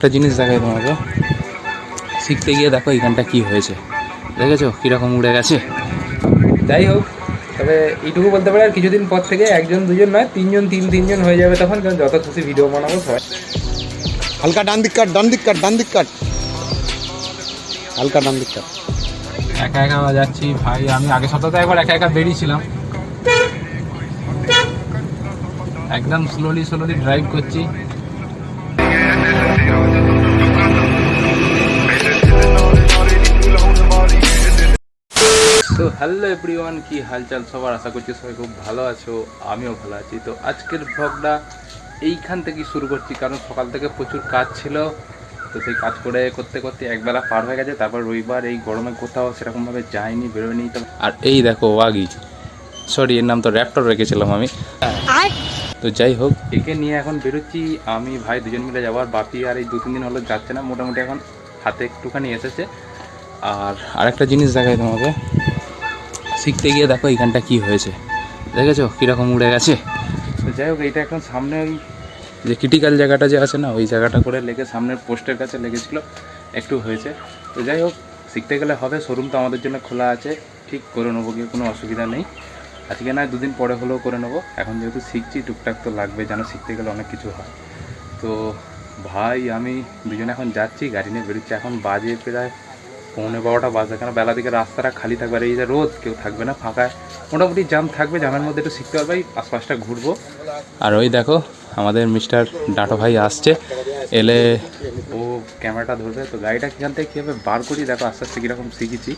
একটা জিনিস দেখাই তোমাকে। শিখতে গিয়ে দেখো এখানটা কি হয়েছে। দেখেছ? কীরকম উড়ে গেছে। যাই হোক তবে এইটুকু বলতে পারি আর কিছুদিন পর থেকে একজন দুজন নয় তিনজন তিন তিনজন হয়ে যাবে তখন কারণ যত খুশি ভিডিও বানাবো সবাই। হালকা ডান দিক কাট ডান দিক কাট ডান দিক কাট। হালকা ডান দিক কাট। একা একা যাচ্ছি ভাই আমি আগে সপ্তাহে একবার একা একা বেরিয়েছিলাম। একদম স্লোলি স্লোলি ড্রাইভ করছি। তো হ্যালো এভরিওয়ান কি হালচাল? সবার আশা করছি সবাই খুব ভালো আছো, আমিও ভালো আছি। তো আজকের ভ্লগটা এইখান থেকে শুরু করছি, কারণ সকাল থেকে প্রচুর কাজ ছিল। তো সেই কাজ করে করতে করতে একবেলা পার হয়ে গেছে, তারপর রবিবার এই গরমে কোথাও সেরকমভাবে যাইনি, বেরোয়নি। তো আর এই দেখো, ওয়াগি। সরি এর নাম তো র্যাপটর রেখেছিলাম আমি। তো যাই হোক, একে নিয়ে এখন বেরোচ্ছি। আমি ভাই দুজন মিলে যাব, আর বাপি আর এই দু তিন দিন হলো যাচ্ছে না, মোটামুটি এখন হাতে একটুখানি এসেছে। আর আরেকটা জিনিস দেখাই তোমাকে। শিখতে গিয়ে দেখো এইখানটা কি হয়েছে। দেখেছ? কীরকম উড়ে গেছে? তো যাই হোক, এইটা এখন সামনে ওই যে ক্রিটিক্যাল জায়গাটা যে আছে না, ওই জায়গাটা করে লেগে সামনের পোস্টের কাছে লেগেছিল, একটু হয়েছে। তো যাই হোক, শিখতে গেলে হবে শোরুম তো আমাদের জন্য খোলা আছে। ঠিক করে নেব, গিয়ে কোনো অসুবিধা নেই। আজকে না দুদিন পরে হলেও করে নেব। এখন যেহেতু শিখছি, টুকটাক তো লাগবে, যেন শিখতে গেলে অনেক কিছু হয়। তো ভাই, আমি দুজনে এখন যাচ্ছি, গাড়ি নিয়ে বেরোচ্ছি। এখন বাজে প্রায় পৌনে বারোটা বাজে কেন বেলা দিকে রাস্তাটা খালি থাকবে আর এই যে রোদ কেউ থাকবে না ফাঁকায় মোটামুটি জাম থাকবে জামের মধ্যে একটু শিখতে পারবে আশপাশটা ঘুরবো। আর ওই দেখো আমাদের মিস্টার ডাটো ভাই আসছে এলে ও ক্যামেরাটা ধরবে তো গাড়িটা কিখান থেকে কীভাবে বার করি দেখো আস্তে আস্তে কীরকম শিখেছি।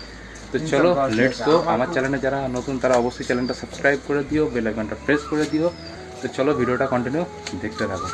তো চলো লেটস গো আমার চ্যানেলে যারা নতুন তারা অবশ্যই চ্যানেলটা সাবস্ক্রাইব করে দিও বেল আইকনটা প্রেস করে দিও। তো চলো ভিডিওটা কন্টিনিউ দেখতে থাকো।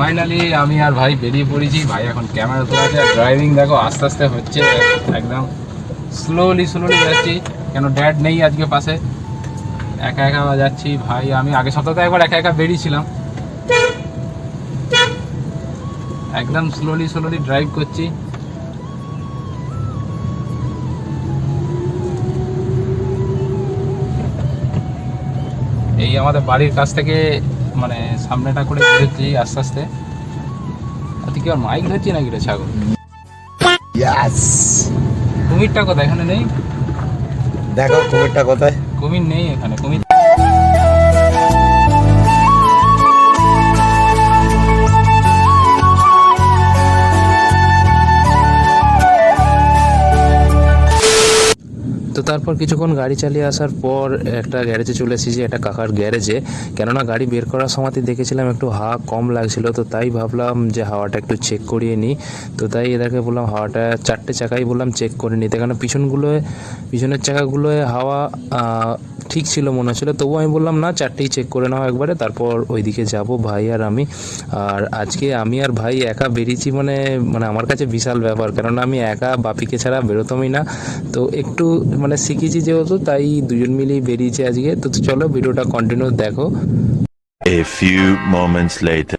ফাইনালি আমি আর ভাই বেরিয়ে পড়েছি। ভাই এখন ক্যামেরা ধরে আছে ড্রাইভিং দেখো, আস্তে আস্তে হচ্ছে, একদম স্লোলি স্লোলি যাচ্ছি। কেন ড্যাড নেই আজকে পাশে? একা একা যাচ্ছি, ভাই, আমি আগে সপ্তাহে একবার একা একা বেরিয়েছিলাম। একদম স্লোলি স্লোলি ড্রাইভ করছি। এই আমাদের বাড়ির কাছ থেকে মানে সামনেটা করে ঘুরেছি আস্তে আস্তে। তুই কি আর মাইক ধরছি নাকি রে ছাগল? ইয়াস কুমিরটা কোথায়? এখানে নেই? দেখো কুমিরটা কোথায়? কুমির নেই এখানে কুমির তারপর কিছুক্ষণ গাড়ি চালিয়ে আসার পর একটা গ্যারেজে চলে এসেছি, একটা কাকার গ্যারেজে। কেননা গাড়ি বের করার সময় দেখেছিলাম একটু হাওয়া কম লাগছিল, তো তাই ভাবলাম যে হাওয়াটা একটু চেক করিয়ে নিই। তো তাই এদেরকে বললাম হাওয়াটা চারটে চাকাই বললাম চেক করে নিতে কারণ পিছনগুলোয়, পিছনের চাকাগুলোয় হাওয়া ঠিক ছিল মনে হচ্ছিল। তবুও আমি বললাম, না, চারটেই চেক করে নাও একবারে, তারপর ওইদিকে যাব ভাই আর আমি। আর আজকে আমি আর ভাই একা বেরিয়েছি মানে মানে আমার কাছে বিশাল ব্যাপার, কেননা আমি একা বাপিকে ছাড়া বেরোতামই না। তো একটু মানে শিখেছি যেহেতু তাই দুজন মিলেই বেরিয়েছি আজকে। তো চলো ভিডিওটা কন্টিনিউ দেখো। A few moments later.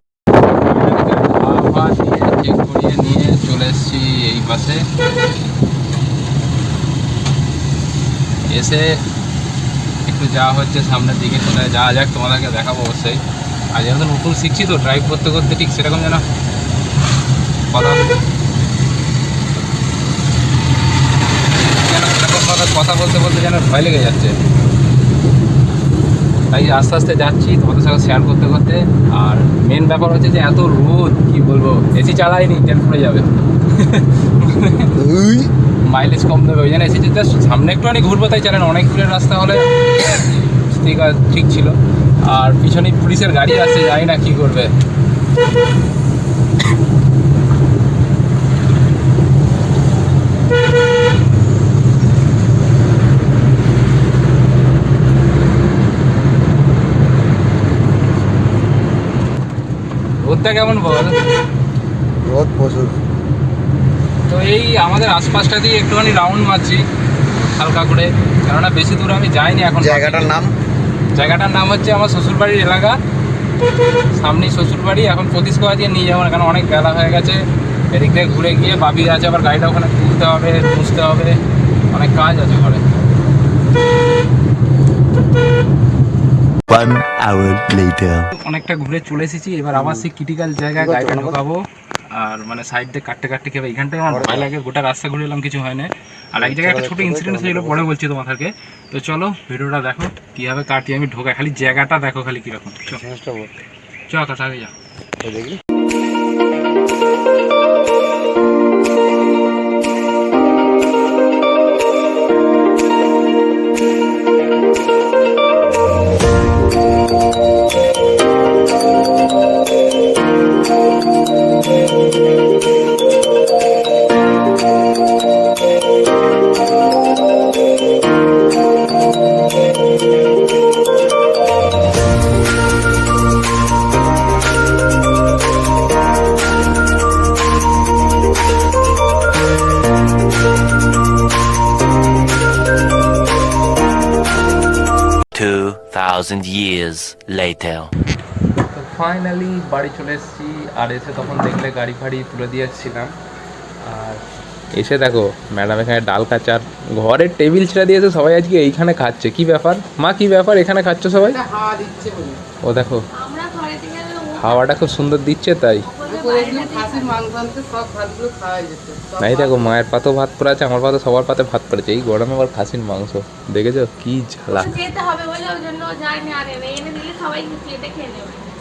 Check করিয়ে নিয়ে চলে এসেছি এই পাশে এসে একটু যাওয়া হচ্ছে সামনের দিকে কোথায় যাওয়া যাক তোমাদেরকে দেখাবো অবশ্যই। আর যেন তো নতুন শিখছি তো ড্রাইভ করতে করতে ঠিক সেরকম যেন কথা যেন সেরকমভাবে কথা বলতে বলতে যেন ভয় লেগে যাচ্ছে। তাই আস্তে আস্তে যাচ্ছি তোমাদের সাথে শেয়ার করতে করতে। আর মেন ব্যাপার হচ্ছে যে এত রোদ কি বলব? এসি চালাইনি তেল পড়ে যাবে। মাইলেজ কম দেবে ওই জন্য এসেছি। জাস্ট সামনে একটুখানি ঘুরবো তাই চালানো অনেক দূরের রাস্তা হলে ঠিক ঠিক ছিল। আর পিছনে পুলিশের গাড়ি আছে জানি না কী করবে। রোদটা কেমন বল? রোদ প্রচুর। তো এই আমাদের আশপাশটা দিয়ে একটুখানি রাউন্ড মারছি হালকা করে। কেননা বেশি দূর আমি যাইনি এখন। জায়গাটার নাম? জায়গাটার নাম হচ্ছে আমার শ্বশুরবাড়ির এলাকা। সামনেই শ্বশুরবাড়ি এখন প্রতিশ করা দিয়ে নিয়ে যাব না কারণ অনেক বেলা হয়ে গেছে। এদিক থেকে ঘুরে গিয়ে বাবির আছে আবার গাড়িটা ওখানে তুলতে হবে মুছতে হবে। অনেক কাজ আছে ঘরে। One hour later. অনেকটা ঘুরে চলে এসেছি। এবার আবার সেই ক্রিটিক্যাল জায়গায় গাড়িটা ঢোকাবো। আর মানে সাইড দিয়ে কাটতে কাটতে খেবে এখানটায় আমার ভয় লাগে। গোটা রাস্তা ঘুরে এলাম কিছু হয় না। আর এক জায়গায় একটা ছোট ইনসিডেন্ট সেগুলো পরে বলছি তোমাদেরকে। তো চলো ভিডিওটা দেখো কীভাবে কাটি আমি ঢোকা খালি জায়গাটা দেখো খালি কীরকম। চ কথা যা এই years later. ফাইনালি বাড়ি চলে এসেছি আর এসে তখন দেখলে গাড়ি ফাড়ি তুলে দিয়েছিলাম আর এসে দেখো ম্যাডাম এখানে ডাল খাচ্ছে আর ঘরের টেবিল ছেড়ে দিয়েছে সবাই আজকে এইখানে খাচ্ছে। কি ব্যাপার? মা কি ব্যাপার? এখানে খাচ্ছ সবাই? ও দেখো হাওয়াটা খুব সুন্দর দিচ্ছে তাই? করে নাই দেখো মায়ের পাতেও ভাত পড়ে আছে আমার পাতে সবার পাতে ভাত পড়েছে। এই গরমে আবার খাসির মাংস। দেখেছ? কি ঝালা।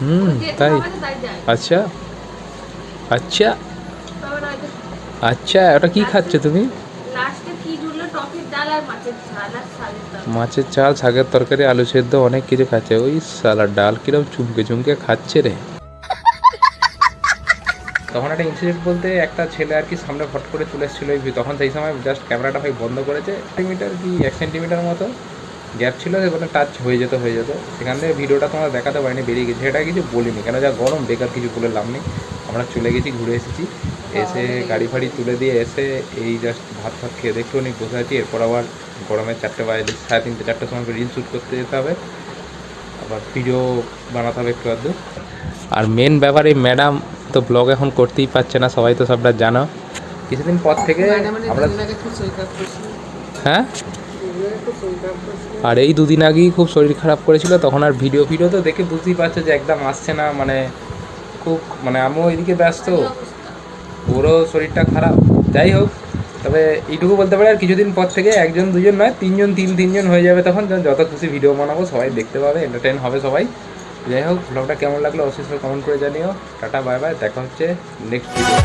হুম তাই? আচ্ছা। আচ্ছা। আচ্ছা ওটা কি খাচ্ছে তুমি? মাছের চাল শাকের তরকারি। আলু সেদ্ধ অনেক কিছু খাচ্ছে। ওই সালার ডাল কিরম চুমকে চুমকে খাচ্ছে রে। তখন একটা ইনসিডেন্ট বলতে একটা ছেলে আর কি সামনে ফট করে চলে এসেছিল তখন সেই সময় জাস্ট ক্যামেরাটা ভাই বন্ধ করেছে সেন্টিমিটার কি এক সেন্টিমিটার মতো গ্যাপ ছিল সেখানে টাচ হয়ে যেত হয়ে যেত। সেখান থেকে ভিডিওটা তোমার দেখাতে পারিনি বেরিয়ে গেছে। সেটা কিছু বলিনি কেন যা গরম বেকার কিছু বলে লাভ নেই। আমরা চলে গেছি ঘুরে এসেছি। এসে গাড়ি ফাড়ি তুলে দিয়ে এসে এই জাস্ট ভাত ফাত খেয়ে দেখতে অনেক বসে আছি। এরপর আবার গরমে চারটে বাজে সাড়ে তিনটে চারটের সময় রিল শ্যুট করতে যেতে হবে। আবার ভিডিও বানাতে হবে একটু আর মেন ব্যাপার এই ম্যাডাম তো ব্লগ এখন করতেই পারছে না, সবাই তো সবটা জানো। কিছুদিন পর থেকে আমরা হ্যাঁ? আর এই দুদিন আগেই খুব শরীর খারাপ করেছিল, তখন আর ভিডিও ভিডিও তো দেখে বুঝতেই পারছ যে একদম আসছে না মানে খুব মানে আমিও এদিকে ব্যস্ত। ওরও শরীরটা খারাপ। যাই হোক, তবে এইটুকু বলতে পারি, আর কিছুদিন পর থেকে একজন দুজন নয়, তিনজন, তিন, তিনজন হয়ে যাবে তখন। যত খুশি ভিডিও বানাবো, সবাই দেখতে পাবে এন্টারটেন হবে সবাই। যাই হোক ব্লগটা কেমন লাগল অবশ্যই কমেন্ট করে জানিও টাটা বাই বাই দেখা হচ্ছে নেক্সট ভিডিও!